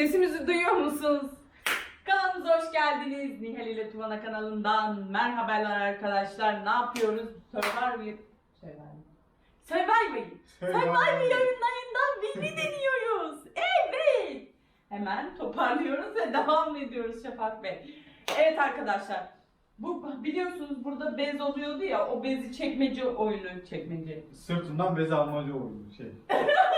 Sesimizi duyuyor musunuz? Kanalımıza hoş geldiniz. Nihal ile Tuvana kanalından merhabalar arkadaşlar. Ne yapıyoruz? Survivor... Survivor... Survivor... Survivor yayınlarından birini deniyoruz. Evet. Hemen toparlıyoruz ve devam ediyoruz Şafak Bey. Evet arkadaşlar. Bu biliyorsunuz burada bez oluyordu ya o bezi çekmece oyunu çekmece. Sırtından bez almaca oldu şey.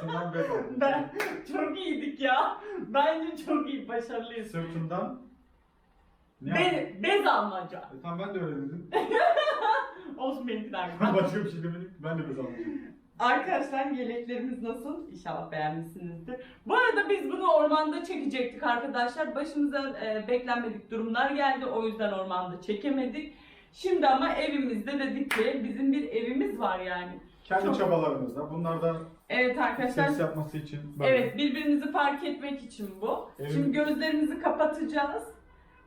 Sırtından bez aldı. Ben çok iyiydik ya. Bence çok iyi başarılıyız. Sırtından ne Be yaptın? bez almaca. E, tamam ben de öyle dedim. Olsun benimkiler Ben gibi. başka bir şey demedim. Ben de bez almışım. Arkadaşlar yeleklerimiz nasıl? İnşallah beğenmişsinizdir. Bu arada biz bunu ormanda çekecektik arkadaşlar. Başımıza e, beklenmedik durumlar geldi. O yüzden ormanda çekemedik. Şimdi ama evimizde dedik ki bizim bir evimiz var yani. Kendi Çok- çabalarımızda bunlardan Evet arkadaşlar. ses yapması için böyle. Evet birbirinizi fark etmek için bu. Evet. Şimdi gözlerimizi kapatacağız.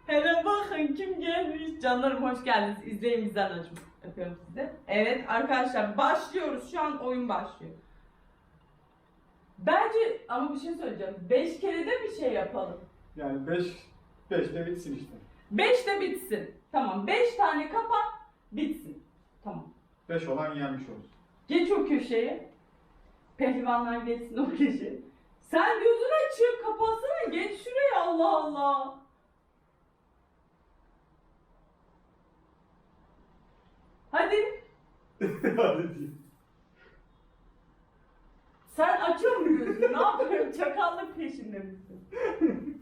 Hele bakın kim gelmiş. Canlarım hoş geldiniz. İzleyin bizden acım. Öpüyorum sizi. Evet arkadaşlar başlıyoruz. Şu an oyun başlıyor. Bence ama bir şey söyleyeceğim. 5 kere de bir şey yapalım. Yani 5 5 de bitsin işte. 5 de bitsin. Tamam 5 tane kapat bitsin. Tamam. 5 olan yenmiş olur. Geç o köşeye. Pehlivanlar geçsin o köşeye. Sen gözünü açıp kapatsana. Geç şuraya Allah Allah. Hadi. Hadi diyeyim. Sen açıyor mu gözünü? Ne yapıyorsun? Çakallık peşinde misin?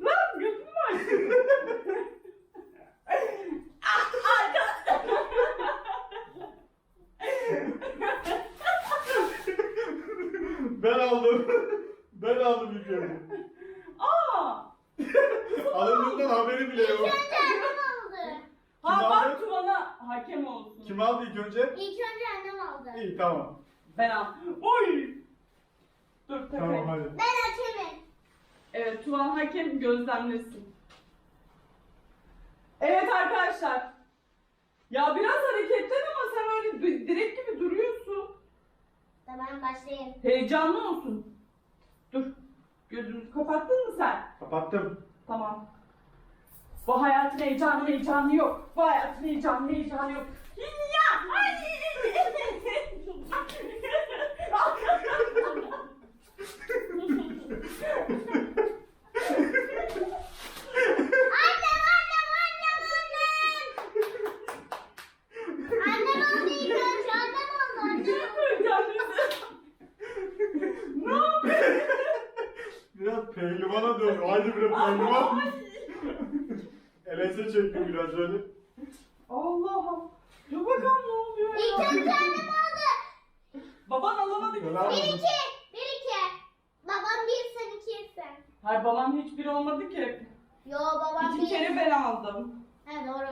Lan gözünü mü açtın? Ah, arka- ben aldım. ben aldım ilk önce. Aa! Alındığından haberi bile yok. annem aldı. Ha Kim bak aldı? Tuvan'a hakem olsun. Kim aldı ilk önce? İlk önce annem aldı. İyi tamam. Ben al. Oy! Dur takayım. Tamam hadi. Ben hakemim. Evet Tuvan hakem gözlemlesin. Evet arkadaşlar. Ya biraz hareketlen ama sen öyle di- direkt gibi duruyorsun. Tamam başlayayım. Heyecanlı olsun. Dur. Gözünü kapattın mı sen? Kapattım. Tamam. Bu hayatın heyecanı heyecanı yok. Bu hayatın heyecanı heyecanı yok. Ya! Ay! Annem annem annem annem. Annem aldı ilk önce annem aldı annem. ne yapıyorsun? Biraz dön. Haydi bre pehlivan. Elese çekti biraz öyle. Allah'ım. Dur bakalım ne oluyor İlk ya. önce annem aldı. Baban alamadı ki. Helal Bir olsun. iki. Bir iki. Babam bir sen iki sen. Hayır babam hiçbir olmadı ki. Yo babam İki bir. kere ben aldım. He doğru.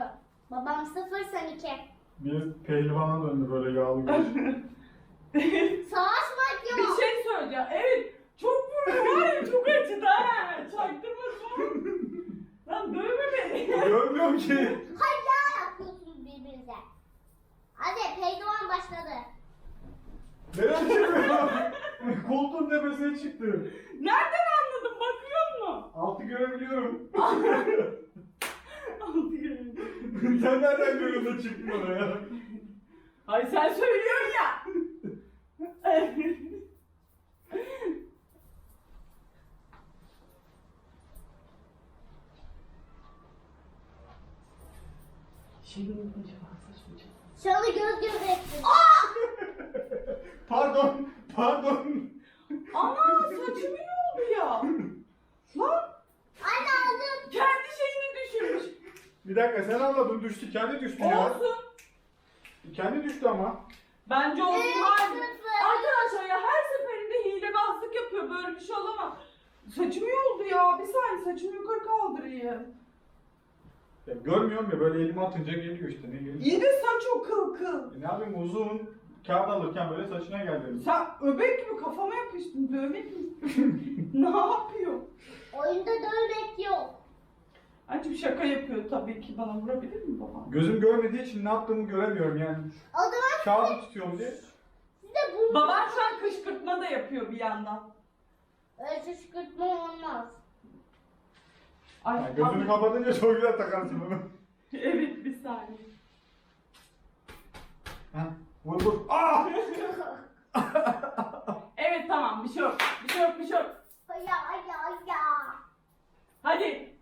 Babam sıfır sen iki. Bir pehlivana döndü böyle yağlı göz. Savaşmak bir yok. şey söyleyeceğim. Evet. Var ya çok acıdı ha. Çaktırma son. Lan dövme beni. Görmüyorum ki. Hayır ya yapıyorsunuz birbirinize. Hadi pehlivan başladı. Nereye çıkıyor? Koltuğun tepesine çıktı. Nereden anladın bakıyor musun? Altı görebiliyorum. Altı görüyorum. Sen nereden görüyorsun da çıktın oraya? Hayır sen söylüyorsun ya. Şimdi acaba saçmayacağım. Şu anda göz göz ettim. Pardon, pardon. Ana saçım iyi oldu ya. Lan Anne aldım. kendi şeyini düşürmüş. Bir dakika sen anladın düştü, kendi düştü ya. Olsun. Kendi düştü ama. Bence olsun. Hayır. Arkadaşlar ya her seferinde hilebazlık yapıyor. Böyle bir şey olamaz. Saçım iyi oldu ya. Bir saniye saçımı yukarı kaldırayım. Ya görmüyorum ya böyle elime atınca geliyor işte ne geliyor. İyi de saç o kıl kıl. E ne yapayım uzun kağıt alırken böyle saçına geldi. Sen öbek gibi kafama yapıştın. Dövmek mi ne yapıyor? Oyunda dövmek yok. Acım şaka yapıyor tabii ki bana vurabilir mi babam? Gözüm görmediği için ne yaptığımı göremiyorum yani. O zaman Kağıdı tutuyorum diye. siz de bunu... Baban şu an kışkırtma da yapıyor bir yandan. Öyle kışkırtma olmaz. Ay, Yani gözünü kapatınca çok güzel takarsın bunu. Evet bir saniye. Ha, vur vur. Aa! Evet tamam bir şey yok. Bir şey yok bir şey yok. ya ya ya. Hadi.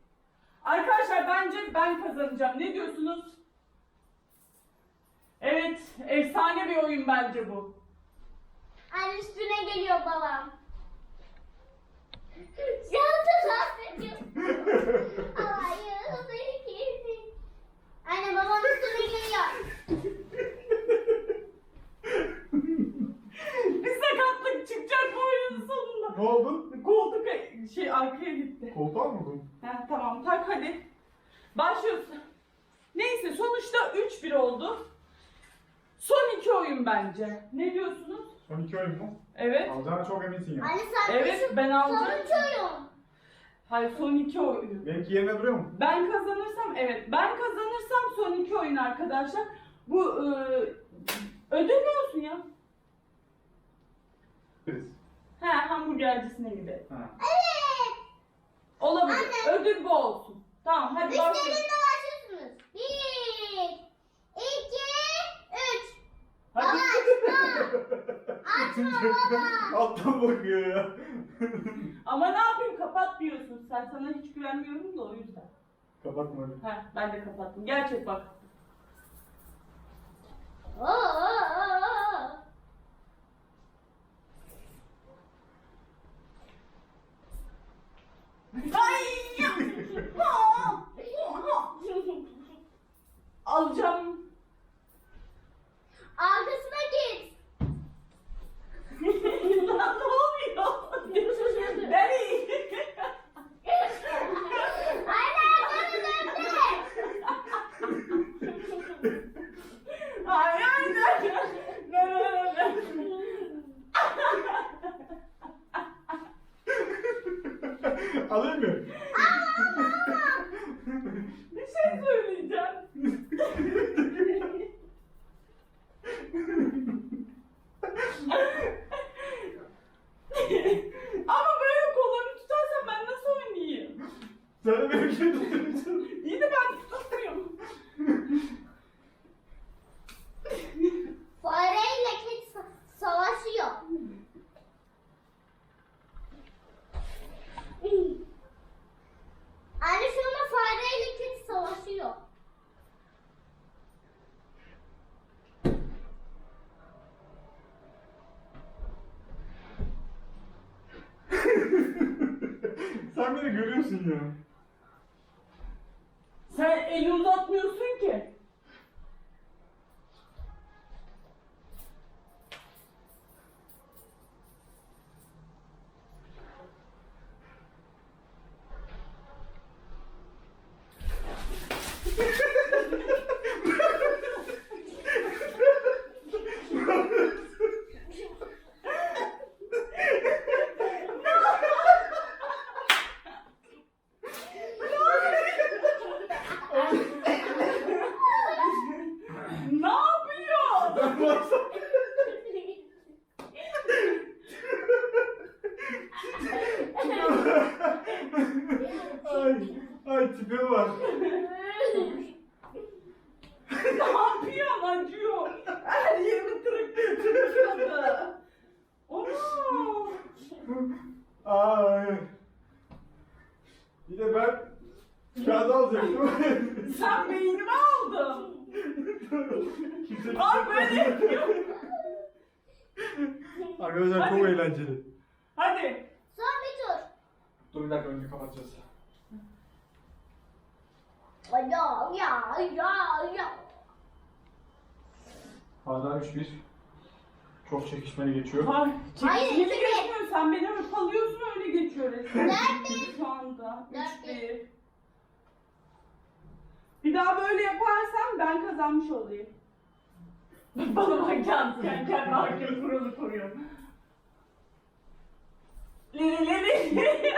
Arkadaşlar bence ben kazanacağım. Ne diyorsunuz? Evet, efsane bir oyun bence bu. Anne üstüne geliyor babam. Yandı lan Hayır, ikisi. Anne babam üstüne geliyor. Bir sakatlık çıkacak bu oyunun sonunda. ne oldu? Koltuk şey arkaya Koltuğa mı? Ha, tamam tak hadi. Başlıyorsun. Neyse sonuçta 3-1 oldu. Son iki oyun bence. Ne diyorsunuz? Son iki oyun mu? Evet. Alacağına çok eminsin ya. Anne sen Evet ben alacağım. Oyun. Hayır son iki oyun. Benimki yerine duruyor mu? Ben kazanırsam evet. Ben kazanırsam son iki oyun arkadaşlar. Bu e, ödül ne olsun ya? Biz. He hamburgercisine gibi. Ha. Evet. Olabilir. Anne. Ödül bu olsun. Tamam hadi Üç başlayalım. elinde başlıyorsunuz. Bir, iki, üç. Hadi. Açma baba. Alttan bakıyor ya. Ama ne yapayım kapatmıyorsun. Sen sana hiç güvenmiyorum da o yüzden. Kapatma hadi. He ben de kapattım. Gerçek bak. Oo, oo, oo. Ay! ya! Alacağım. Arkasına git. Lan ne oluyor? Beni. Anne arkana döndü. Ay ay ne? Ne ne ne? Alayım mı? Bir şey söyleyeceğim. Ama böyle kollarını tutarsan ben nasıl oynayayım? Sen de benimkini tutuyorsun. İyi de ben tutmuyorum. Fareyle kedi sa- savaşıyor. Anne şu anda fareyle kedi savaşıyor. Sen beni görüyorsun ya. Sen eli uzatmıyorsun ki. ne yapıyor? Ben baksana. ay, ay tipe bak. ne yapıyor? Acıyor. Her yerimi tırık tırıkladı. Onu. Ay. Bir de ben kağıt alacaktım. Sen beynimi aldın. Kimse Ay böyle yapıyor. Arkadaşlar çok eğlenceli. Hadi. Son bir tur. Dur bir dakika önce kapatacağız. Ay Ya ya ya ya. Hala 3-1. Çok çekişmeli geçiyor. Hayır. Hayır, Çekişmeli iki bir. geçmiyor. Sen beni öp alıyorsun öyle geçiyor resmen. Dört bir. Şu anda. Dört Üç bir. bir. Bir daha böyle yaparsam ben kazanmış olayım. Bana bak kendi kendi hakem kuralı kuruyor. Lili lili.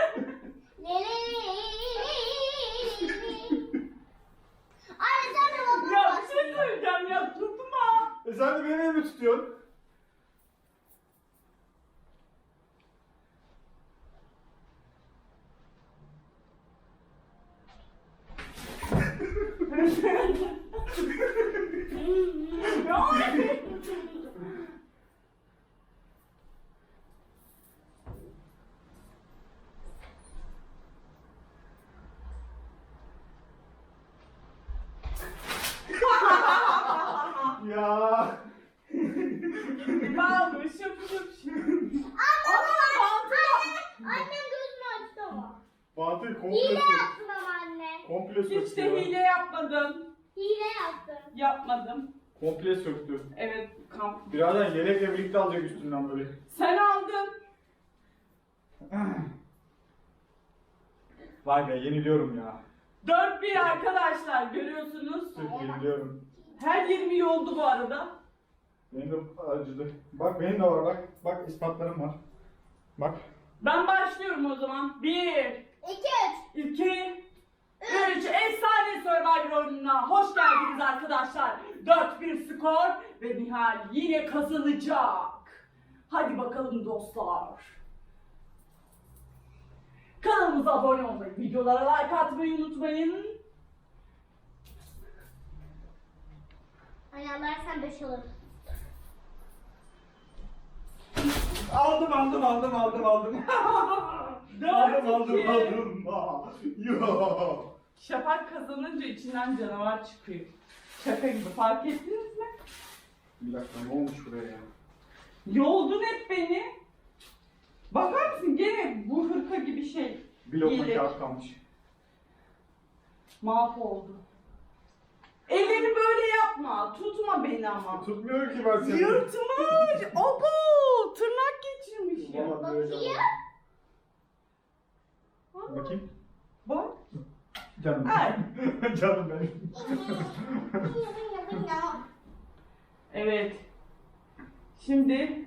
Anne sen de babamı ya bir şey söyleyeceğim ya tutma. E sen de benim elimi tutuyorsun. Ya. Ben şıp şıp şıp. Annem gözünü açtı ama. Fatih komple Hile yaptım ama anne. Komple. Hiç de ya. hile yapmadım. Hile yaptım. Yapmadım. Komple söktü. Evet kamp. Birader yelekle birlikte alacak üstünden böyle. Sen aldın. Vay be yeniliyorum ya. 4-1 arkadaşlar görüyorsunuz. Sırf yeniliyorum. Her yerim iyi oldu bu arada. Benim de acıdı. Bak benim de var bak. Bak ispatlarım var. Bak. Ben başlıyorum o zaman. 1, İki, üç. 2, 3. Efsane Survivor oyununa hoş geldiniz arkadaşlar. 4-1 skor ve Nihal yine kazanacak. Hadi bakalım dostlar. Kanalımıza abone olmayı, videolara like atmayı unutmayın. Alırsan beş olur. Aldım aldım aldım aldım aldım. Aldım aldım aldım. Yo. Şafak kazanınca içinden canavar çıkıyor. Şaka gibi fark ettiniz mi? Bir dakika ne olmuş buraya ya? Yoldun hep beni. Bakar mısın gene bu hırka gibi şey Bir lokma Yelek. kağıt kalmış. mahvoldu. Elleri böyle yapma. Tutma beni ama. Tutmuyor ki ben seni. Yırtmış. Abo tırnak geçirmiş ya. Böyle Bakayım. Bakayım. Canım. Ay. Canım benim. Evet. Şimdi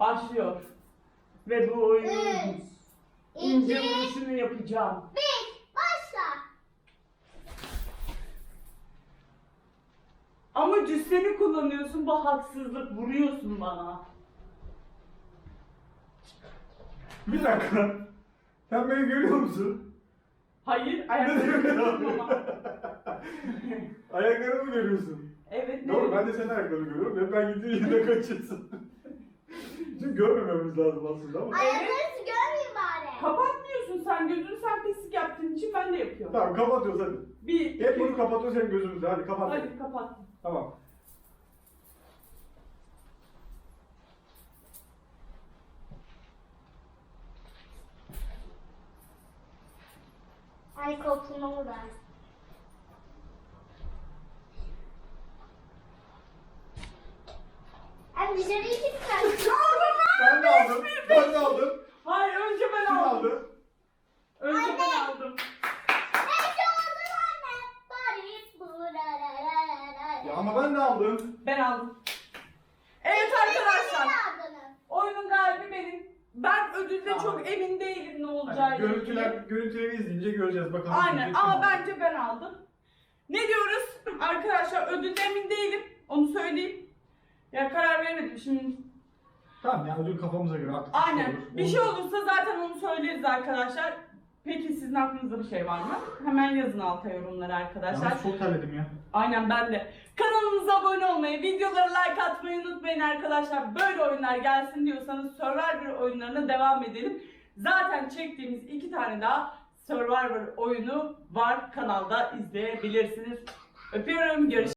başlıyor. Ve bu oyunun ince vuruşunu yapacağım. bir, başla. Ama cüsseni kullanıyorsun bu haksızlık vuruyorsun bana. Bir dakika. Sen beni görüyor musun? Hayır ayaklarını görüyorum ama. Ayaklarımı mı görüyorsun? Evet ne Doğru ben de senin ayaklarını görüyorum. Hep ben gittiğin yine kaçıyorsun. Çünkü görmememiz lazım aslında ama. Ayaklarınızı görmeyeyim bari. Kapatmıyorsun sen gözünü sen pislik yaptığın için ben de yapıyorum. Tamam kapatıyoruz hadi. Bir, Hep iki, bunu kapatıyoruz hem gözümüzde. Hadi kapat. hadi kapat. Tamam. Ay korkulmamı ben. Ay dışarıya gitsen. Ben de aldım. Ben de aldım. Hayır önce ben Kim aldım. aldı? Önce ben aldım. Anne. La la. Ya ama ben de aldım. Ben aldım. Evet arkadaşlar. Oyunun galibi benim. Ben ödülde Tamam. çok emin olacağı görüntüler, görüntüleri izleyince göreceğiz bakalım. Aynen ama bence ben aldım. Ne diyoruz? Arkadaşlar ödülde emin değilim. Onu söyleyeyim. Ya karar veremedim şimdi. Tamam ya ödül kafamıza göre artık. Aynen. olur. Bir şey olursa zaten onu söyleriz arkadaşlar. Peki sizin aklınızda bir şey var mı? Hemen yazın alta yorumlara arkadaşlar. Yalnız çok terledim ya. Aynen ben de. Kanalımıza abone olmayı, videolara like atmayı unutmayın arkadaşlar. Böyle oyunlar gelsin diyorsanız Survivor oyunlarına devam edelim. Zaten çektiğimiz iki tane daha Survivor oyunu var. Kanalda izleyebilirsiniz. Öpüyorum. Görüşürüz.